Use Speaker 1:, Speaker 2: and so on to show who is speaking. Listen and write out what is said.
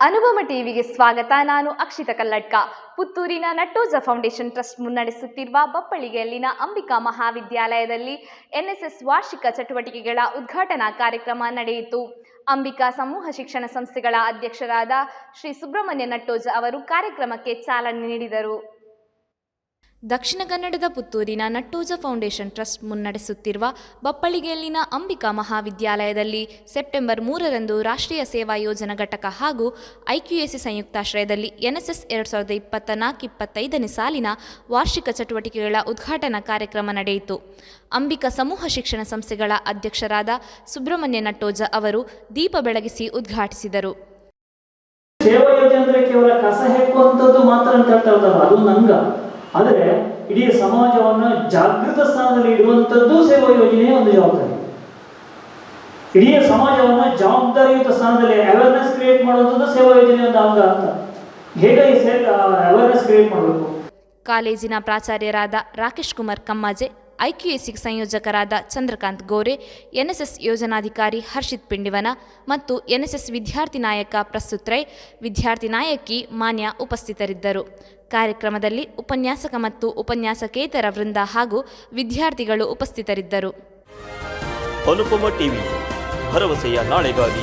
Speaker 1: ಅನುಪಮ ಟಿವಿಗೆ ಸ್ವಾಗತ. ನಾನು ಅಕ್ಷಿತ ಕಲ್ಲಡ್ಕ. ಪುತ್ತೂರಿನ ನಟ್ಟೋಜ ಫೌಂಡೇಶನ್ ಟ್ರಸ್ಟ್ ಮುನ್ನಡೆಸುತ್ತಿರುವ ಬಪ್ಪಳಿಗೆಯಲ್ಲಿನ ಅಂಬಿಕಾ ಮಹಾವಿದ್ಯಾಲಯದಲ್ಲಿ ಎನ್ಎಸ್ಎಸ್ ವಾರ್ಷಿಕ ಚಟುವಟಿಕೆಗಳ ಉದ್ಘಾಟನಾ ಕಾರ್ಯಕ್ರಮ ನಡೆಯಿತು. ಅಂಬಿಕಾ ಸಮೂಹ ಶಿಕ್ಷಣ ಸಂಸ್ಥೆಗಳ ಅಧ್ಯಕ್ಷರಾದ ಶ್ರೀ ಸುಬ್ರಹ್ಮಣ್ಯ ನಟ್ಟೋಜ ಅವರು ಕಾರ್ಯಕ್ರಮಕ್ಕೆ ಚಾಲನೆ ನೀಡಿದರು. ದಕ್ಷಿಣ ಕನ್ನಡದ ಪುತ್ತೂರಿನ ನಟ್ಟೋಜ ಫೌಂಡೇಶನ್ ಟ್ರಸ್ಟ್ ಮುನ್ನಡೆಸುತ್ತಿರುವ ಬಪ್ಪಳಿಗೆಯಲ್ಲಿನ ಅಂಬಿಕಾ ಮಹಾವಿದ್ಯಾಲಯದಲ್ಲಿ ಸೆಪ್ಟೆಂಬರ್ ಮೂರರಂದು ರಾಷ್ಟ್ರೀಯ ಸೇವಾ ಯೋಜನಾ ಘಟಕ ಹಾಗೂ ಐಕ್ಯುಎಸಿ ಸಂಯುಕ್ತಾಶ್ರಯದಲ್ಲಿ ಎನ್ಎಸ್ಎಸ್ ಎರಡು ಸಾವಿರದ ಇಪ್ಪತ್ತ ನಾಲ್ಕು ಇಪ್ಪತ್ತೈದನೇ ಸಾಲಿನ ವಾರ್ಷಿಕ ಚಟುವಟಿಕೆಗಳ ಉದ್ಘಾಟನಾ ಕಾರ್ಯಕ್ರಮ ನಡೆಯಿತು. ಅಂಬಿಕಾ ಸಮೂಹ ಶಿಕ್ಷಣ ಸಂಸ್ಥೆಗಳ ಅಧ್ಯಕ್ಷರಾದ ಸುಬ್ರಹ್ಮಣ್ಯ ನಟ್ಟೋಜ ಅವರು ದೀಪ ಬೆಳಗಿಸಿ ಉದ್ಘಾಟಿಸಿದರು.
Speaker 2: ಸೇವಾ ಯೋಜನೆ ಅಂದ್ರೆ ಕೇವಲ ಕಸ ಹೆಕ್ಕುವಂಥದ್ದು ಮಾತ್ರ ಅಂತ ಹೇಳ್ತಾ ಅದೊಂದು ಅಂಗ ಆದರೆ ಇಡೀ ಸಮಾಜವನ್ನು ಜಾಗೃತ ಸ್ಥಾನದಲ್ಲಿ ಇಡುವಂಥದ್ದು ಸೇವಾ ಯೋಜನೆಯ ಒಂದು ಜವಾಬ್ದಾರಿ. ಇಡೀ ಸಮಾಜವನ್ನು ಜವಾಬ್ದಾರಿಯುತ ಸ್ಥಾನದಲ್ಲಿ ಅವೇರ್ನೆಸ್ ಕ್ರಿಯೇಟ್ ಮಾಡುವಂಥದ್ದು ಸೇವಾ ಯೋಜನೆಯ ಒಂದು ಅಂಗ ಅಂತ. ಹೇಗೆ ಅವೇರ್ನೆಸ್ ಕ್ರಿಯೇಟ್ ಮಾಡಬೇಕು?
Speaker 1: ಕಾಲೇಜಿನ ಪ್ರಾಚಾರ್ಯರಾದ ರಾಕೇಶ್ ಕುಮಾರ್ ಕಮ್ಮಾಜೆ ಐಕ್ಯುಎಸಿ ಸಂಯೋಜಕರಾದ ಚಂದ್ರಕಾಂತ್ ಗೋರೆ, ಎನ್ಎಸ್ಎಸ್ ಯೋಜನಾಧಿಕಾರಿ ಹರ್ಷಿತ್ ಪಿಂಡಿವನ ಮತ್ತು ಎನ್ಎಸ್ಎಸ್ ವಿದ್ಯಾರ್ಥಿ ನಾಯಕ ಪ್ರಸ್ತುತ್ ರೈ, ವಿದ್ಯಾರ್ಥಿ ನಾಯಕಿ ಮಾನ್ಯ ಉಪಸ್ಥಿತರಿದ್ದರು. ಕಾರ್ಯಕ್ರಮದಲ್ಲಿ ಉಪನ್ಯಾಸಕ ಮತ್ತು ಉಪನ್ಯಾಸಕೇತರ ವೃಂದ ಹಾಗೂ ವಿದ್ಯಾರ್ಥಿಗಳು ಉಪಸ್ಥಿತರಿದ್ದರು.
Speaker 3: ಭರವಸೆಯ ನಾಳೆಗಾಗಿ.